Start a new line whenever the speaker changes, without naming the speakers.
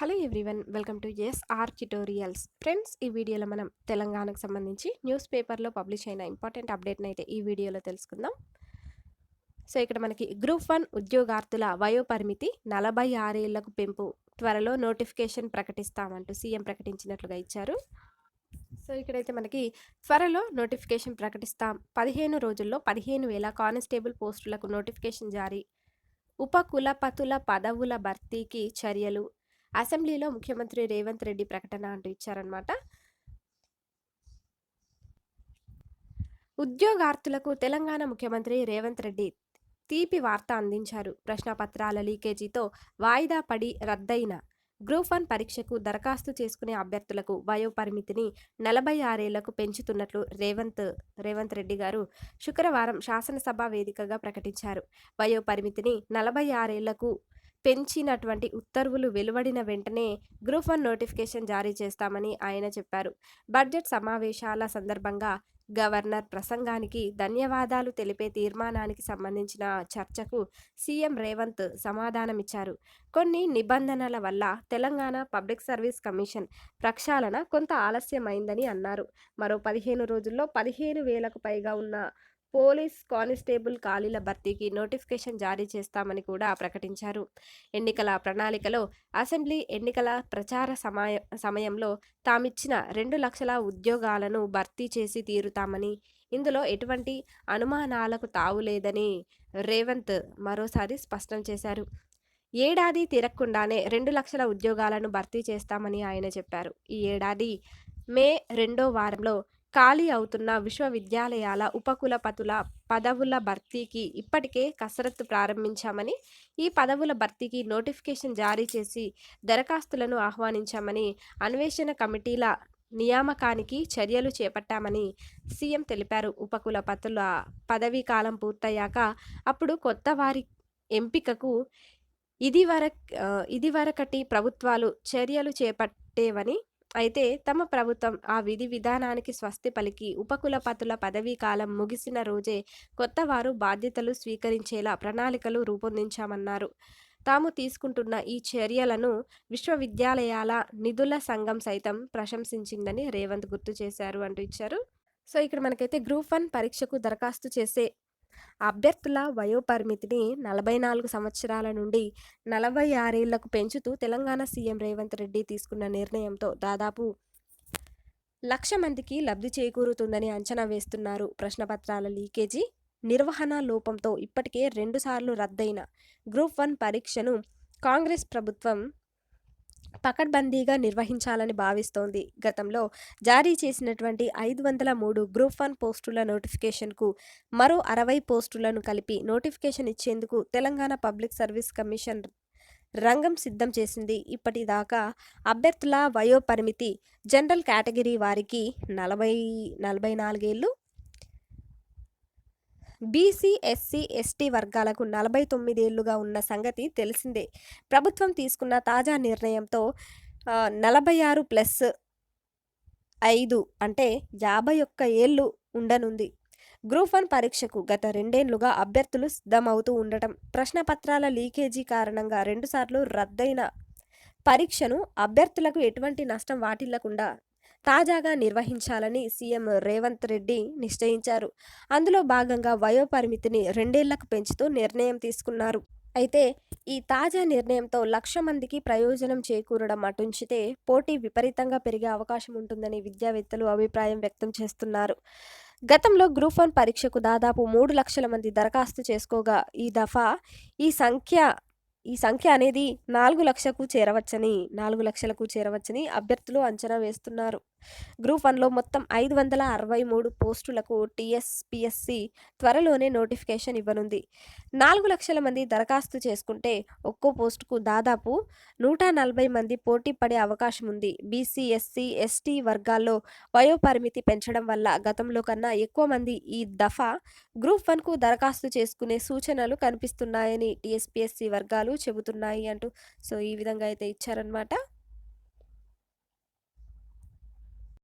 Hello everyone welcome to SR tutorials. Friends ఈ వీడియోలో మనం తెలంగాణకు సంబంధించి న్యూస్ పేపర్లో పబ్లిష్ అయిన ఇంపార్టెంట్ అప్డేట్ని అయితే ఈ వీడియోలో తెలుసుకుందాం. సో ఇక్కడ మనకి గ్రూప్ వన్ ఉద్యోగార్థుల వయో పరిమితి నలభై ఆరేళ్ళకు పెంపు త్వరలో నోటిఫికేషన్ ప్రకటిస్తామంటూ సీఎం ప్రకటించినట్లుగా ఇచ్చారు. సో ఇక్కడైతే మనకి త్వరలో నోటిఫికేషన్ ప్రకటిస్తాం. పదిహేను రోజుల్లో పదిహేను వేల కానిస్టేబుల్ పోస్టులకు నోటిఫికేషన్ జారీ. ఉప కులపతుల పదవుల భర్తీకి చర్యలు అసెంబ్లీలో ముఖ్యమంత్రి రేవంత్ రెడ్డి ప్రకటన అంటూ ఇచ్చారనమాట ఉద్యోగార్థులకు తెలంగాణ ముఖ్యమంత్రి రేవంత్ రెడ్డి తీపి వార్త అందించారు. ప్రశ్నపత్రాల లీకేజీతో వాయిదా పడి రద్దయిన గ్రూప్ వన్ పరీక్షకు దరఖాస్తు చేసుకునే అభ్యర్థులకు వయోపరిమితిని నలభై ఆరేళ్ళకు పెంచుతున్నట్లు రేవంత్ రేవంత్ రెడ్డి గారు శుక్రవారం శాసనసభ వేదికగా ప్రకటించారు. వయోపరిమితిని నలభై ఆరేళ్ళకు పెంచినటువంటి ఉత్తర్వులు వెలువడిన వెంటనే గ్రూప్ వన్ నోటిఫికేషన్ జారీ చేస్తామని ఆయన చెప్పారు. బడ్జెట్ సమావేశాల సందర్భంగా గవర్నర్ ప్రసంగానికి ధన్యవాదాలు తెలిపే తీర్మానానికి సంబంధించిన చర్చకు సీఎం రేవంత్ సమాధానమిచ్చారు. కొన్ని నిబంధనల వల్ల తెలంగాణ పబ్లిక్ సర్వీస్ కమిషన్ ప్రక్షాళన కొంత ఆలస్యమైందని అన్నారు. మరో పదిహేను రోజుల్లో పదిహేను వేలకు పైగా ఉన్న పోలీస్ కానిస్టేబుల్ ఖాళీల భర్తీకి నోటిఫికేషన్ జారీ చేస్తామని కూడా ప్రకటించారు. ఎన్నికల ప్రణాళికలో అసెంబ్లీ ఎన్నికల ప్రచార సమయ సమయంలో తామిచ్చిన రెండు లక్షల ఉద్యోగాలను భర్తీ చేసి తీరుతామని ఇందులో ఎటువంటి అనుమానాలకు తావులేదని రేవంత్ మరోసారి స్పష్టం చేశారు. ఏడాది తిరగకుండానే రెండు లక్షల ఉద్యోగాలను భర్తీ చేస్తామని ఆయన చెప్పారు. ఈ ఏడాది మే రెండో వారంలో ఖాళీ అవుతున్న విశ్వవిద్యాలయాల ఉపకులపతుల పదవుల భర్తీకి ఇప్పటికే కసరత్తు ప్రారంభించామని ఈ పదవుల భర్తీకి నోటిఫికేషన్ జారీ చేసి దరఖాస్తులను ఆహ్వానించామని అన్వేషణ కమిటీల నియామకానికి చర్యలు చేపట్టామని సీఎం తెలిపారు. ఉపకులపతుల పదవీ కాలం పూర్తయ్యాక అప్పుడు కొత్త వారి ఎంపికకు ఇదివర ఇదివరకటి ప్రభుత్వాలు చర్యలు చేపట్టేవని అయితే తమ ప్రభుత్వం ఆ విధి విధానానికి స్వస్తి పలికి ఉపకులపతుల పదవీ కాలం ముగిసిన రోజే కొత్తవారు బాధ్యతలు స్వీకరించేలా ప్రణాళికలు రూపొందించామన్నారు. తాము తీసుకుంటున్న ఈ చర్యలను విశ్వవిద్యాలయాల నిధుల సంఘం సైతం ప్రశంసించిందని రేవంత్ గుర్తు చేశారు అంటూ ఇచ్చారు. సో ఇక్కడ మనకైతే గ్రూప్ వన్ పరీక్షకు దరఖాస్తు చేసే అభ్యర్థుల వయోపరిమితిని నలభై నాలుగు సంవత్సరాల నుండి నలభై ఆరేళ్ళకు పెంచుతూ తెలంగాణ సీఎం రేవంత్ రెడ్డి తీసుకున్న నిర్ణయంతో దాదాపు లక్ష మందికి లబ్ధి చేకూరుతుందని అంచనా వేస్తున్నారు. ప్రశ్నపత్రాల లీకేజీ నిర్వహణ లోపంతో ఇప్పటికే రెండుసార్లు రద్దయిన గ్రూప్ వన్ పరీక్షను కాంగ్రెస్ ప్రభుత్వం పకడ్బందీగా నిర్వహించాలని భావిస్తోంది. గతంలో జారీ చేసినటువంటి ఐదు వందల మూడు గ్రూప్ వన్ పోస్టుల నోటిఫికేషన్కు మరో అరవై పోస్టులను కలిపి నోటిఫికేషన్ ఇచ్చేందుకు తెలంగాణ పబ్లిక్ సర్వీస్ కమిషన్ రంగం సిద్ధం చేసింది. ఇప్పటిదాకా అభ్యర్థుల వయో పరిమితి జనరల్ కేటగిరీ వారికి నలభై నలభై నాలుగేళ్ళు బీసీ ఎస్సీ ఎస్టీ వర్గాలకు నలభై తొమ్మిదేళ్ళుగా ఉన్న సంగతి తెలిసిందే. ప్రభుత్వం తీసుకున్న తాజా నిర్ణయంతో నలభై ఆరు ప్లస్ ఐదు అంటే యాభై ఒక్క ఏళ్ళు ఉండనుంది. గ్రూప్ వన్ పరీక్షకు గత రెండేళ్ళుగా అభ్యర్థులు సిద్ధమవుతూ ఉండటం ప్రశ్నపత్రాల లీకేజీ కారణంగా రెండుసార్లు రద్దయిన పరీక్షను అభ్యర్థులకు ఎటువంటి నష్టం వాటిల్లకుండా తాజాగా నిర్వహించాలని సీఎం రేవంత్ రెడ్డి నిశ్చయించారు. అందులో భాగంగా వయోపరిమితిని రెండేళ్ళకు పెంచుతూ నిర్ణయం తీసుకున్నారు. అయితే ఈ తాజా నిర్ణయంతో లక్ష మందికి ప్రయోజనం చేకూరడం అటుంచితే పోటీ విపరీతంగా పెరిగే అవకాశం ఉంటుందని విద్యావేత్తలు అభిప్రాయం వ్యక్తం చేస్తున్నారు. గతంలో గ్రూప్ వన్ పరీక్షకు దాదాపు మూడు లక్షల మంది దరఖాస్తు చేసుకోగా ఈ దఫా ఈ సంఖ్య ఈ సంఖ్య అనేది నాలుగు లక్షలకు చేరవచ్చని నాలుగు లక్షలకు చేరవచ్చని అభ్యర్థులు అంచనా వేస్తున్నారు. గ్రూప్ వన్లో మొత్తం ఐదు వందల అరవై మూడు పోస్టులకు టీఎస్పిఎస్సి త్వరలోనే నోటిఫికేషన్ ఇవ్వనుంది. నాలుగు లక్షల మంది దరఖాస్తు చేసుకుంటే ఒక్కో పోస్టుకు దాదాపు నూట నలభై మంది పోటీ పడే అవకాశం ఉంది. బీసీ ఎస్సీ ఎస్టీ వర్గాల్లో వయోపరిమితి పెంచడం వల్ల గతంలో కన్నా ఎక్కువ మంది ఈ దఫా గ్రూప్ వన్కు దరఖాస్తు చేసుకునే సూచనలు కనిపిస్తున్నాయని టీఎస్పిఎస్సి వర్గాలు చెబుతున్నాయి అంటూ సో ఈ విధంగా అయితే ఇచ్చారనమాట